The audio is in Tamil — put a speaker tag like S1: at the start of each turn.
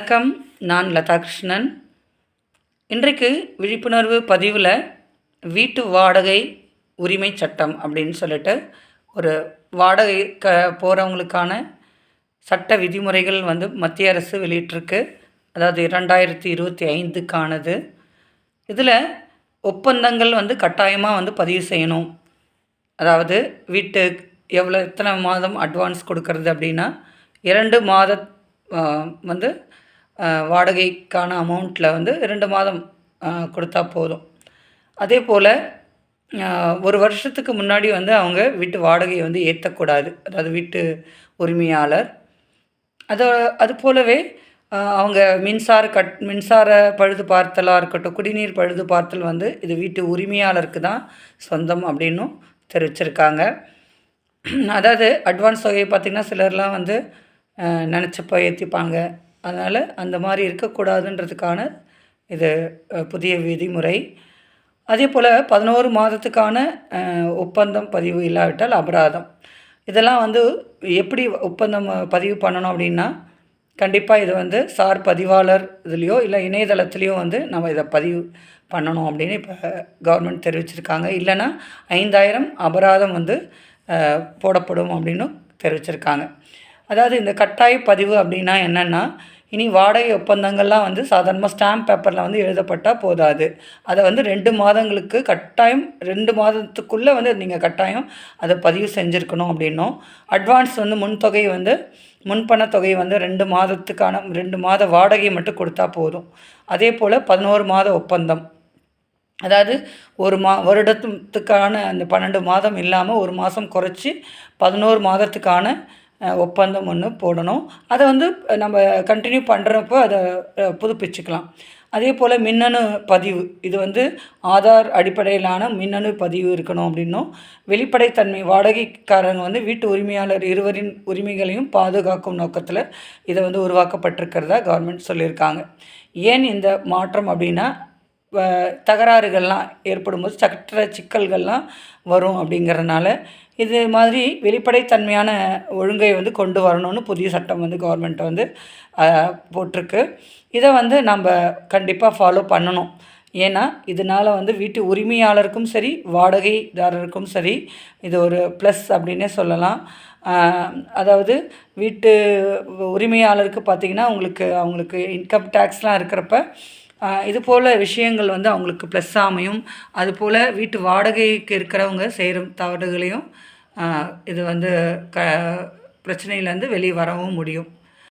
S1: வணக்கம். நான் லதா கிருஷ்ணன் இன்றைக்கு விழிப்புணர்வு பதிவில் வீட்டு வாடகை உரிமை சட்டம் அப்படின்னு சொல்லிட்டு ஒரு வாடகை க போகிறவங்களுக்கான சட்ட விதிமுறைகள் வந்து மத்திய அரசு வெளியிட்டிருக்கு. அதாவது இரண்டாயிரத்தி இருபத்தி ஐந்துக்கானது. இதில் ஒப்பந்தங்கள் வந்து கட்டாயமாக வந்து பதிவு செய்யணும். அதாவது வீட்டு எவ்வளோ எத்தனை மாதம் அட்வான்ஸ் கொடுக்கறது அப்படின்னா இரண்டு மாத வந்து வாடகைக்கான அமௌண்ட்டில் வந்து ரெண்டு மாதம் கொடுத்தா போதும். அதே போல் ஒரு வருஷத்துக்கு முன்னாடி வந்து அவங்க வீட்டு வாடகையை வந்து ஏற்றக்கூடாது அதாவது வீட்டு உரிமையாளர். அதோ அது போலவே அவங்க மின்சார கட் மின்சார பழுது பார்த்தலாக இருக்கட்டும் குடிநீர் பழுது பார்த்தல் வந்து இது வீட்டு உரிமையாளருக்கு தான் சொந்தம் அப்படின்னும் தெரிவிச்சிருக்காங்க. அதாவது அட்வான்ஸ் தொகையை பார்த்திங்கன்னா சிலர்லாம் வந்து நினச்சப்போ ஏற்றிப்பாங்க அதனால் அந்த மாதிரி இருக்கக்கூடாதுன்றதுக்கான இது புதிய விதிமுறை. அதே போல் பதினோரு மாதத்துக்கான ஒப்பந்தம் பதிவு இல்லாவிட்டால் அபராதம். இதெல்லாம் வந்து எப்படி ஒப்பந்தம் பதிவு பண்ணணும் அப்படின்னா கண்டிப்பாக இது வந்து சார் பதிவாளர் இதுலேயோ இல்லை இணையதளத்துலேயோ வந்து நம்ம இதை பதிவு பண்ணணும் அப்படின்னு இப்போ கவர்மெண்ட் தெரிவிச்சிருக்காங்க. இல்லைன்னா ஐந்தாயிரம் அபராதம் வந்து போடப்படும் அப்படின்னும் தெரிவிச்சிருக்காங்க. அதாவது இந்த கட்டாய பதிவு அப்படின்னா என்னென்னா இனி வாடகை ஒப்பந்தங்கள்லாம் வந்து சாதாரணமாக ஸ்டாம்ப் பேப்பரில் வந்து எழுதப்பட்டால் போதாது. அதை வந்து ரெண்டு மாதங்களுக்கு கட்டாயம் ரெண்டு மாதத்துக்குள்ளே வந்து நீங்கள் கட்டாயம் அதை பதிவு செஞ்சுருக்கணும் அப்படின்னும். அட்வான்ஸ் வந்து முன்தொகை வந்து முன்பண தொகை வந்து ரெண்டு மாதத்துக்கான ரெண்டு மாத வாடகை மட்டும் கொடுத்தா போதும். அதே போல் பதினோரு மாத ஒப்பந்தம். அதாவது ஒரு மா வருடத்துக்கான அந்த பன்னெண்டு மாதம் இல்லாமல் ஒரு மாதம் குறைச்சி பதினோரு மாதத்துக்கான ஒப்பந்தம் ஒன்று போடணும். அதை வந்து நம்ம கண்டினியூ பண்ணுறப்போ அதை புதுப்பிச்சுக்கலாம். அதே போல் மின்னணு பதிவு. இது வந்து ஆதார் அடிப்படையிலான மின்னணு பதிவு இருக்கணும் அப்படின்னும். வெளிப்படைத்தன்மை வாடகைக்காரங்க வந்து வீட்டு உரிமையாளர் இருவரின் உரிமைகளையும் பாதுகாக்கும் நோக்கத்தில் இதை வந்து உருவாக்கப்பட்டிருக்கிறதா கவர்மெண்ட் சொல்லியிருக்காங்க. ஏன் இந்த மாற்றம் அப்படின்னா வ- தகராறுகள்லாம் ஏற்படும்போது சட்ட சிக்கல்கள்லாம் வரும் அப்படிங்கிறதுனால இது மாதிரி வெளிப்படைத்தன்மையான ஒழுங்கை வந்து கொண்டு வரணும்னு புதிய சட்டம் வந்து கவர்மெண்ட் வந்து போட்டிருக்கு. இதை வந்து நம்ம கண்டிப்பாக ஃபாலோ பண்ணணும். ஏன்னா இதனால் வந்து வீட்டு உரிமையாளருக்கும் சரி வாடகைதாரருக்கும் சரி இது ஒரு ப்ளஸ் அப்படின்னே சொல்லலாம். அதாவது வீட்டு உரிமையாளருக்கு பார்த்திங்கன்னா உங்களுக்கு அவங்களுக்கு இன்கம் டேக்ஸ்லாம் இருக்கிறப்ப இது போல் விஷயங்கள் வந்து அவங்களுக்கு ப்ளஸ்ஸாக அமையும் அதுபோல் வீட்டு வாடகைக்கு இருக்கிறவங்க செய்கிற தவறுகளையும் இது வந்து க பிரச்சனையிலேருந்து வெளியே வரவும் முடியும்.